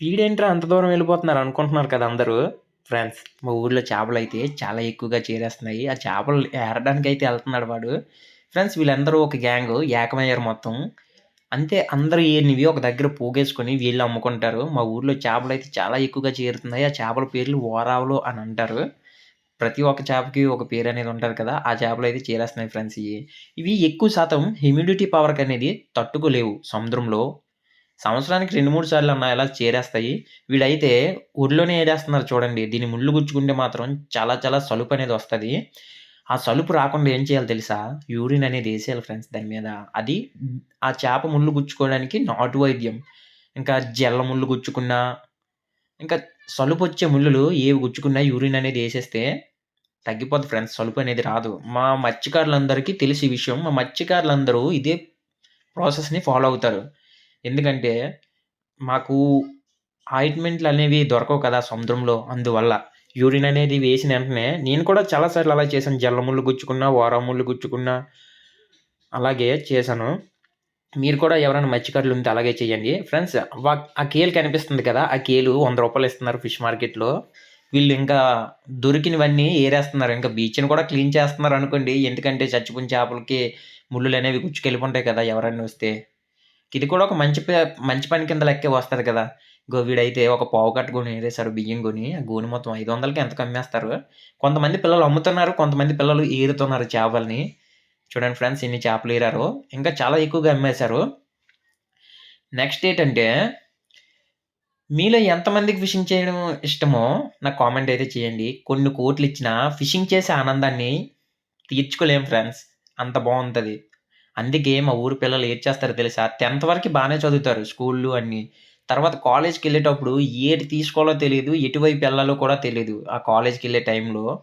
వీడేంట్రా అంత దూరం వెళ్ళిపోతున్నారు అనుకుంటున్నారు కదా అందరూ? ఫ్రెండ్స్ మా ఊర్లో చేపలు అయితే చాలా ఎక్కువగా చేరేస్తున్నాయి. ఆ చేపలు ఏరడానికి అయితే వెళ్తున్నాడు వాడు. ఫ్రెండ్స్ వీళ్ళందరూ ఒక గ్యాంగ్ ఏకమయ్యారు మొత్తం. అంతే అందరూ ఏనివి ఒక దగ్గర పోగేసుకొని వీళ్ళు అమ్ముకుంటారు. మా ఊర్లో చేపలు అయితే చాలా ఎక్కువగా చేరుతున్నాయి. ఆ చేపల పేర్లు ఓరావులు అని అంటారు. ప్రతి ఒక్క చేపకి ఒక పేరు అనేది ఉంటుంది కదా ఆ చేపలు అయితే చేరేస్తున్నాయి ఫ్రెండ్స్ ఇవి. ఇవి ఎక్కువ శాతం హ్యూమిడిటీ పవర్కి అనేది తట్టుకోలేవు సముద్రంలో. సంవత్సరానికి రెండు మూడు సార్లు అన్న ఇలా చేరేస్తాయి? వీడైతే ఊర్లోనే ఏడేస్తున్నారు చూడండి. దీన్ని ముళ్ళు గుచ్చుకుంటే మాత్రం చాలా చాలా సలుపు అనేది వస్తుంది. ఆ సలుపు రాకుండా ఏం చేయాలి తెలుసా? యూరిన్ అనేది వేసేయాలి ఫ్రెండ్స్ దాని మీద. అది ఆ చేప ముళ్ళు గుచ్చుకోవడానికి నాటు వైద్యం. ఇంకా జల్ల ముళ్ళు గుచ్చుకున్నా ఇంకా సలుపు వచ్చే ముళ్ళు ఏవి గుచ్చుకున్నా యూరిన్ అనేది వేసేస్తే తగ్గిపోద్ది ఫ్రెండ్స్. సలుపు అనేది రాదు. మా మత్స్యకారులందరికీ తెలిసి విషయం. మా మత్స్యకారులందరూ ఇదే ప్రాసెస్ని ఫాలో అవుతారు. ఎందుకంటే మాకు ఆయింట్మెంట్లు అనేవి దొరకవు కదా సముద్రంలో అందువల్ల. యూరిన్ అనేది వేసిన వెంటనే నేను కూడా చాలాసార్లు అలా చేశాను. జల్లముళ్ళు గుచ్చుకున్నా ఓరముళ్ళు గుచ్చుకున్నా అలాగే చేశాను. మీరు కూడా ఎవరైనా మత్స్యకారులు ఉంటే అలాగే చేయండి. ఫ్రెండ్స్ వా- ఆ కేలు కనిపిస్తుంది కదా ఆ కేలు వంద రూపాయలు ఇస్తున్నారు ఫిష్ మార్కెట్లో. వీళ్ళు ఇంకా దొరికినవన్నీ ఏరేస్తున్నారు. ఇంకా బీచ్ని కూడా క్లీన్ చేస్తున్నారు అనుకోండి. ఎందుకంటే చచ్చిపోయిన చేపలకి ముళ్ళులు అనేవి గుచ్చుకెళ్ళిపోంటాయి కదా ఎవరైనా వస్తే. ఇది కూడా ఒక మంచి మంచి పని కింద లెక్కే వస్తుంది కదా. గోవిడైతే ఒక పావు కట్ట కొని బియ్యం కొని ఆ గోని మొత్తం ఐదు వందలకి ఎంత కమ్మేస్తారు కొంతమంది పిల్లలు అమ్ముతున్నారు కొంతమంది పిల్లలు ఏరుతున్నారు చేపల్ని. చూడండి ఫ్రెండ్స్ ఇన్ని చేపలు ఏరారు. ఇంకా చాలా ఎక్కువగా అమ్మేశారు. నెక్స్ట్ ఏంటంటే మీలో ఎంతమందికి ఫిషింగ్ చేయడం ఇష్టమో నాకు కామెంట్ అయితే చేయండి. కొన్ని కోట్లు ఇచ్చిన ఫిషింగ్ చేసే ఆనందాన్ని తీర్చుకోలేం ఫ్రెండ్స్. అంత బాగుంటుంది. అందుకే మా ఊరు పిల్లలు ఏం చేస్తారో తెలుసా? టెన్త్ వరకు బాగానే చదువుతారు స్కూళ్ళు అన్నీ. తర్వాత కాలేజ్కి వెళ్ళేటప్పుడు ఏటి తీసుకోవాలో తెలియదు ఎటువైపు వెళ్ళాలో కూడా తెలియదు ఆ కాలేజ్కి వెళ్ళే టైంలో.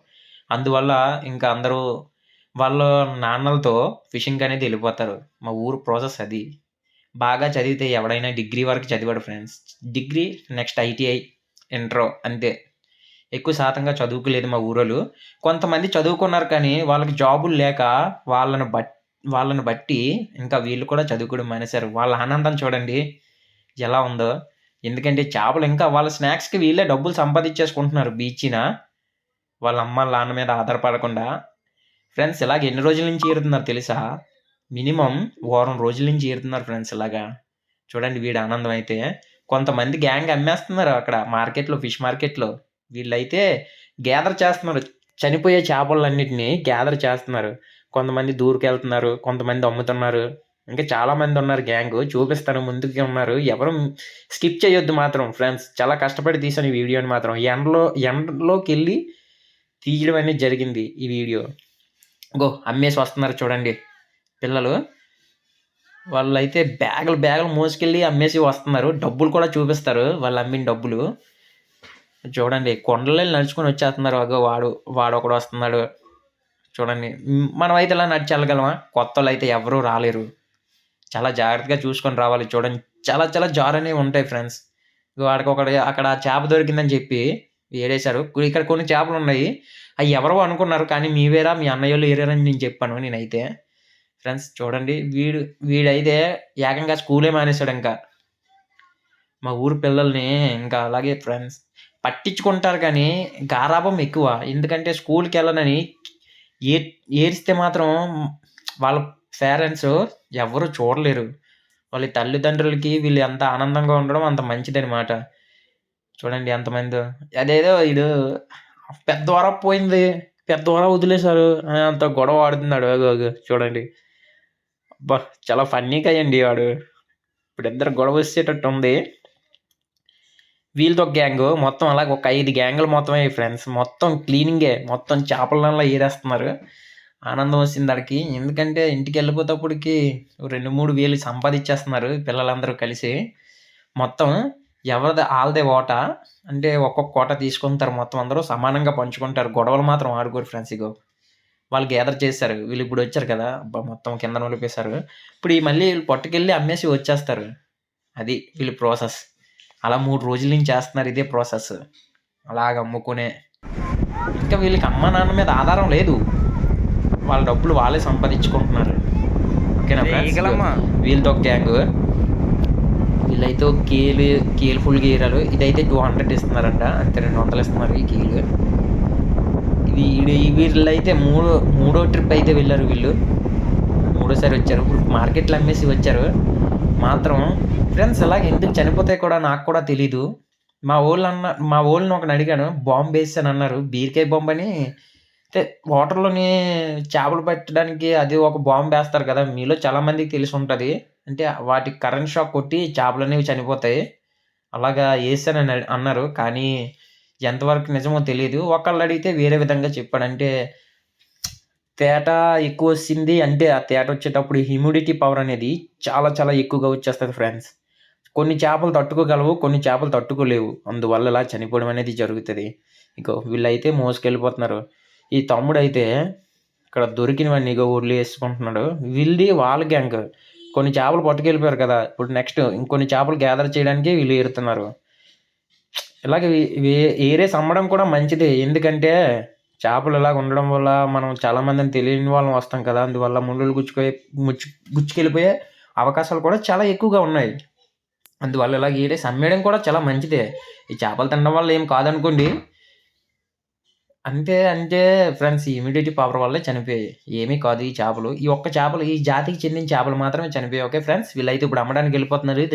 అందువల్ల ఇంకా అందరూ వాళ్ళ నాన్నలతో ఫిషింగ్ అనేది వెళ్ళిపోతారు. మా ఊరు ప్రాసెస్ అది. బాగా చదివితే ఎవడైనా డిగ్రీ వరకు చదివాడు friends. Degree next ITI intro అంతే. ఎక్కువ శాతంగా చదువుకోలేదు మా ఊరోళ్ళు. కొంతమంది చదువుకున్నారు కానీ వాళ్ళకి జాబులు లేక వాళ్ళని బట్ వాళ్ళని బట్టి ఇంకా వీళ్ళు కూడా చదువుకోవడం మానేశారు. వాళ్ళ ఆనందం చూడండి ఎలా ఉందో. ఎందుకంటే చేపలు ఇంకా వాళ్ళ స్నాక్స్కి వీళ్ళే డబ్బులు సంపాదించేసుకుంటున్నారు బీచ్న. వాళ్ళ అమ్మ నాన్న మీద ఆధారపడకుండా. ఫ్రెండ్స్ ఇలాగ ఎన్ని రోజుల నుంచి ఏరుతున్నారు తెలుసా? మినిమం వారం రోజుల నుంచి ఏరుతున్నారు ఫ్రెండ్స్ ఇలాగా. చూడండి వీడి ఆనందం అయితే. కొంతమంది గ్యాంగ్ అమ్మేస్తున్నారు అక్కడ మార్కెట్లో ఫిష్ మార్కెట్లో. వీళ్ళైతే గ్యాదర్ చేస్తున్నారు. చనిపోయే చేపలన్నిటిని గ్యాదర్ చేస్తున్నారు. కొంతమంది దూరికి వెళ్తున్నారు కొంతమంది అమ్ముతున్నారు. ఇంకా చాలామంది ఉన్నారు గ్యాంగ్ చూపిస్తాను ముందుకి ఉన్నారు. ఎవరు స్కిప్ చేయొద్దు మాత్రం ఫ్రెండ్స్. చాలా కష్టపడి తీసాను ఈ వీడియోని మాత్రం. ఎండలో ఎండలోకి వెళ్ళి తీయడం అనేది జరిగింది ఈ వీడియో. గో అమ్మేసి వస్తున్నారు చూడండి పిల్లలు. వాళ్ళైతే బ్యాగులు బ్యాగులు మోసుకెళ్ళి అమ్మేసి వస్తున్నారు. డబ్బులు కూడా చూపిస్తారు వాళ్ళు అమ్మిన డబ్బులు. చూడండి కొండలు నడుచుకొని వచ్చేస్తున్నారు. అగో వాడు వాడు ఒకడు వస్తున్నాడు. చూడండి. మనం అయితే ఇలా నడిచి వెళ్ళగలమా కొత్త వాళ్ళు అయితే ఎవరూ రాలేరు. చాలా జాగ్రత్తగా చూసుకొని రావాలి చూడండి. చాలా చాలా జారనే ఉంటాయి ఫ్రెండ్స్. వాడికి ఒకటి అక్కడ చేప దొరికిందని చెప్పి ఏడేశారు. ఇక్కడ కొన్ని చేపలు ఉన్నాయి. అవి ఎవరో అనుకున్నారు కానీ మీవేరా మీ అన్నయ్యలు ఏరారని నేను చెప్పాను నేనైతే. ఫ్రెండ్స్ చూడండి. వీడు వీడైతే ఏకంగా స్కూలే మానేశాడు ఇంకా. మా ఊరు పిల్లల్ని ఇంకా అలాగే ఫ్రెండ్స్ పట్టించుకుంటారు కానీ గారాభం ఎక్కువ. ఎందుకంటే స్కూల్కి వెళ్ళనని ఏ ఏడిస్తే మాత్రం వాళ్ళ పేరెంట్స్ ఎవరు చూడలేరు. వాళ్ళ తల్లిదండ్రులకి వీళ్ళు ఎంత ఆనందంగా ఉండడం అంత మంచిదనమాట చూడండి ఎంతమంది అదేదో ఇది పెద్ద వర పోయింది. పెద్ద వర వదిలేశారు. అని అంత గొడవ ఆడుతున్నాడు అగో చూడండి. అబ్బా చాలా ఫన్నీగా అయ్యండి వాడు. ఇప్పుడు ఇద్దరు గొడవ వచ్చేటట్టు ఉంది వీళ్ళతో గ్యాంగ్ మొత్తం అలాగే ఒక ఐదు గ్యాంగులు మొత్తమే ఫ్రెండ్స్ మొత్తం క్లీనింగే మొత్తం చేపలలో ఏరేస్తున్నారు. ఆనందం వచ్చింది దానికి ఎందుకంటే ఇంటికి వెళ్ళిపోతేప్పటికి రెండు మూడు వేలు సంపాదించేస్తున్నారు పిల్లలందరూ కలిసి. మొత్తం ఎవరిది ఆల్దే ఓట. అంటే ఒక్కొక్క కోట తీసుకుంటారు మొత్తం అందరూ సమానంగా పంచుకుంటారు. గొడవలు మాత్రం ఆడుకోరు ఫ్రెండ్స్ ఇగో వాళ్ళు గ్యాదర్ చేశారు. వీళ్ళు ఇప్పుడు వచ్చారు కదా. అబ్బా మొత్తం కింద నలిపేశారు. ఇప్పుడు ఈ మళ్ళీ వీళ్ళు పట్టుకెళ్ళి అమ్మేసి వచ్చేస్తారు. అది వీళ్ళు ప్రాసెస్ అలా మూడు రోజుల నుంచి చేస్తున్నారు ఇదే ప్రాసెస్ అలాగ అమ్ముకునే. ఇంకా వీళ్ళకి అమ్మ నాన్న మీద ఆధారం లేదు. వాళ్ళ డబ్బులు వాళ్ళే సంపాదించుకుంటున్నారు. ఓకేనా. వీళ్ళతో గ్యాంగ్ వీళ్ళ వీళ్ళైతే కేలు కేలు ఫుల్ గీరాలు. ఇదైతే టూ హండ్రెడ్ ఇస్తున్నారంట. అంతే రెండు వందలు ఇస్తున్నారు ఈ కేలు. ఇది ఇది వీళ్ళైతే మూడో మూడో ట్రిప్ అయితే వెళ్ళారు వీళ్ళు. మూడోసారి వచ్చారు. ఇప్పుడు మార్కెట్లో అమ్మేసి వచ్చారు. మాత్రం ఫ్రెండ్స్ అలాగే ఎందుకు చనిపోతాయి కూడా నాకు కూడా తెలీదు. మా వాళ్ళు అన్న మా వాళ్ళని ఒకని అడిగాను బాంబు వేసాను అన్నారు. బీరికాయ బాంబు అని వాటర్లోని చేపలు పట్టడానికి అది ఒక బాంబు వేస్తారు కదా మీలో చాలామందికి తెలిసి ఉంటుంది. అంటే వాటికి కరెంట్ షాక్ కొట్టి చేపలు అనేవి చనిపోతాయి. అలాగా వేసానని అన్నారు. కానీ ఎంతవరకు నిజమో తెలియదు ఒకళ్ళు అడిగితే వేరే విధంగా చెప్పాడు. అంటే తేట ఎక్కువ వచ్చింది అంటే ఆ తేట వచ్చేటప్పుడు హ్యూమిడిటీ పవర్ అనేది చాలా చాలా ఎక్కువగా వచ్చేస్తుంది ఫ్రెండ్స్ కొన్ని చేపలు తట్టుకోగలవు కొన్ని చేపలు తట్టుకోలేవు. అందువల్ల ఇలా చనిపోవడం అనేది జరుగుతుంది. ఇగో వీళ్ళైతే మోసుకెళ్ళిపోతున్నారు. ఈ తమ్ముడు అయితే ఇక్కడ దొరికినవన్నీ ఇగో ఊర్లు వేసుకుంటున్నాడు. వీళ్ళది వాళ్ళ గ్యాంగ్. కొన్ని చేపలు పట్టుకెళ్ళిపోయారు కదా ఇప్పుడు నెక్స్ట్ ఇంకొన్ని చేపలు గ్యాదర్ చేయడానికి వీళ్ళు ఏరుతున్నారు. ఇలాగే వే- వే- అమ్మడం కూడా మంచిది. ఎందుకంటే చేపలు ఇలాగ ఉండడం వల్ల మనం చాలామందిని తెలియని వాళ్ళం వస్తాం కదా అందువల్ల ముళ్ళు గుచ్చుకోయే ముచ్చు గుచ్చుకెళ్ళిపోయే అవకాశాలు కూడా చాలా ఎక్కువగా ఉన్నాయి. అందువల్ల ఇలా ఏరేసి అమ్మేయడం కూడా చాలా మంచిదే. ఈ చేపలు తినడం వల్ల ఏం కాదనుకోండి. అంతే అంటే ఫ్రెండ్స్ ఇమ్యూనిటీ పవర్ వల్లే చనిపోయాయి. ఏమీ కాదు ఈ చేపలు. ఈ ఒక్క చేపలు ఈ జాతికి చెందిన చేపలు మాత్రమే చనిపోయాయి. Okay friends? వీళ్ళైతే ఇప్పుడు అమ్మడానికి వెళ్ళిపోతున్నారు.